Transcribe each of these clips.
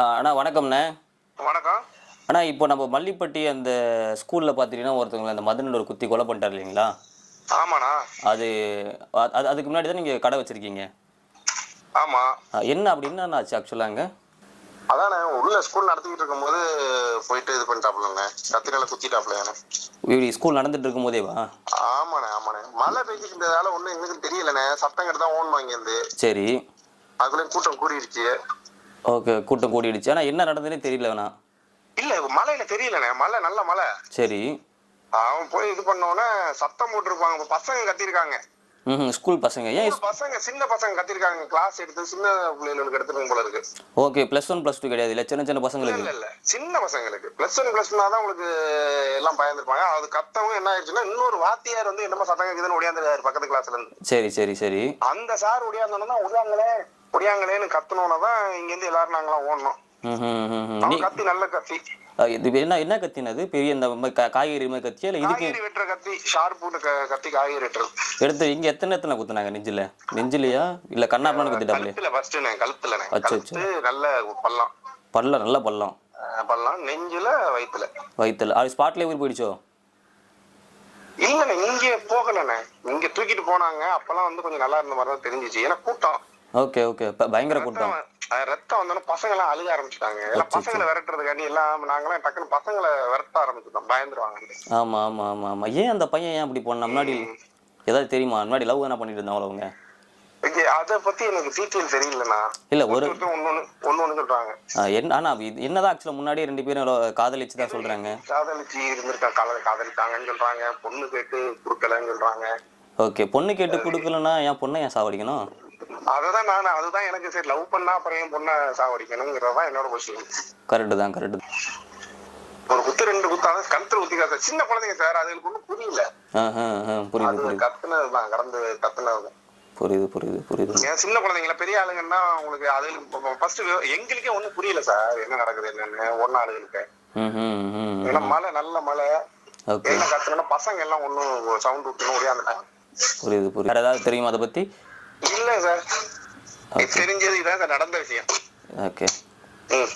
அண்ணா வணக்கம்ண்ணே. வணக்கம். அண்ணா இப்போ நம்ம மல்லிப்பட்டி அந்த ஸ்கூலில் பார்த்துட்டீங்கன்னா ஒருத்தவங்களை அந்த மதனில் ஒரு குத்தி கொலை பண்ணிட்டார் இல்லைங்களா? ஆமாண்ணா. அது அது அதுக்கு முன்னாடி தான் நீங்கள் கடை வச்சுருக்கீங்க? ஆமா. என்ன அப்படின்னா நான் ஆச்சு ஆக்சுவலாங்க அதானே உள்ள ஸ்கூல் நடத்திக்கிட்டு இருக்கும்போது போயிட்டு இது பண்ணிட்டாப்லண்ணே கத்திரிக்கால குத்திட்டாப்லண்ணே இப்படி ஸ்கூல் நடந்துட்டு இருக்கும்போதேவா? ஆமாண்ணே ஆமாண்ணே. மழை பெய்ஞ்சிட்டு இருந்ததால ஒன்றும் எங்களுக்கு தெரியலண்ணே. சத்தம் கிட்ட தான் ஓடணும் இங்கேருந்து சரி. அதுக்குள்ளேயும் கூட்டம் கூடிருச்சு. ஓகே கூட்டம் கூடிடுச்சு. ஆனால் என்ன நடந்ததுன்னே தெரியலண்ணா இல்ல மழையில தெரியலண்ணே. மழை நல்ல மழை. சரி. அவன் போய் இது பண்ணோன்னே சத்தம் போட்டிருப்பாங்க. பசங்க கத்திருக்காங்க. ம் ஸ்கூல் பசங்க. ஏன் பசங்க சின்ன பசங்க கத்திருக்காங்க. கிளாஸ் எடுத்து சின்ன பிள்ளைகளுக்கு எடுத்துருக்கும் போல இருக்கு. Okay plus one plus two கிடையாது. இல்லை சின்ன சின்ன பசங்களுக்கு? இல்ல இல்ல சின்ன பசங்களுக்கு. பிளஸ் ஒன் பிளஸ் தான் உங்களுக்கு எல்லாம் பயந்துருப்பாங்க. அது கத்தவங்க என்ன ஆயிடுச்சுன்னா இன்னொரு வாத்தியார் வந்து என்னமோ சத்தம் கேக்குதுன்னு ஒடியாந்துருக்காரு பக்கத்து கிளாஸ்ல இருந்து. சரி சரி சரி. அந்த சார் ஒடியாந்தோன்னு தான் ஒடியாங்களே ஒடியாங்களேன்னு கத்துனோன்னு தான் இங்க இருந்து எல்லாரும் நாங்களாம் ஓடணும் கத்தி நல்ல கத்தி. இது என்ன என்ன கத்தினது பெரிய இந்த காய்கறி மாதிரி கத்தியா இல்லை இதுக்கு வெட்டுற கத்தி ஷார்ப் போட்டு க- கத்தி காய்கறி வெட்டுறது. எடுத்து இங்கே எத்தனை எத்தனை குத்துனாங்க நெஞ்சில்? நெஞ்சிலையா? இல்லை கண்ணாப்பண்ணு குத்திட்டாப்லே கழுத்துல ஃபர்ஸ்ட் கழுத்துல அச்சோ, நல்ல பள்ளம். பல்ல நல்ல பள்ளம். பள்ளம் நெஞ்சுல வயித்துல. வயிற்றுல அது ஸ்பாட்லேயே போய் போயிடுச்சோ? இல்லண்ணே இங்க போகலண்ணே. இங்க தூக்கிட்டு போனாங்க. அப்பெல்லாம் வந்து கொஞ்சம் நல்லா இருந்த மாதிரி தான் தெரிஞ்சிச்சு. ஏன்னா கூட்டம். Okay okay. பயங்கர கூட்டம். ரத்தம் வந்தோடனே பசங்க எல்லாம் அழுக ஆரம்பிச்சிட்டாங்க. எல்லாம் பசங்களை விரட்டுறதுக்காண்டி எல்லாம் நாங்களாம் டக்குன்னு பசங்களை விரட்ட ஆரம்பிச்சிட்டோம். பயந்துருவாங்க. ஆமாம் ஆமாம் ஆமாம் ஆமாம் ஏன் அந்த பையன் ஏன் அப்படி போன முன்னாடி ஏதாவது தெரியுமா? முன்னாடி லவ் என்ன பண்ணிட்டு இருந்தாங்களோ அவங்க? அத பத்தி எனக்கு டீட்டெயில் தெரியலண்ணா. இல்லை ஒரு ஒண்ணு ஒண்ணு சொல்றாங்க. என்ன இது என்னதான் ஆக்சுவலாக முன்னாடியே ரெண்டு பேரும் காதலிச்சு தான் சொல்கிறாங்க காதலிச்சு இருந்திருக்கா காதல் காதலிச்சாங்கன்னு சொல்றாங்க. பொண்ணு கேட்டு கொடுக்கலன்னு சொல்றாங்க. ஓகே பொண்ணு கேட்டு கொடுக்கலன்னா ஏன் பொண்ணை ஏன் சாவடிக்கணும்? அததான் நான் அதுதான் எனக்கு சரி லவ் பண்ணா அப்புறம் என் பொண்ணை சாவடிக்கணுங்கிறதான் என்னோட கொஸ்டின் கரெக்டு தான் கரெக்டு ஒரு குத்து ரெண்டு குத்தாதான் கழுத்துல ஊத்திக்கா சார் சின்ன குழந்தைங்க சார் அதுகளுக்கு ஒண்ணும் புரியல. புரியுது அது புரியுது. கத்துனதுதான் கடந்து கத்துனது. புரியுது புரியுது புரியுது. ஏன் சின்ன குழந்தைங்கள பெரிய ஆளுங்கன்னா உங்களுக்கு அதுகளுக்கு ஃபர்ஸ்ட் எங்களுக்கே ஒண்ணும் புரியல சார் என்ன நடக்குது என்னன்னு ஒன்னு ஆளுகளுக்கு ஏன்னா மழை நல்ல மழை. ஓகே. என்ன கத்துனா பசங்க எல்லாம் ஒன்னும் சவுண்ட் விட்டுணும் ஒடியாந்துட்டாங்க. புரியுது புரியுது. வேறு ஏதாவது தெரியுமா அதை பற்றி இல்ல சார். தெரிஞ்சது இதான் சார் நடந்த விஷயம். ஓகே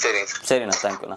சரிங்க. சார் சரிண்ணா தேங்க்யூண்ணா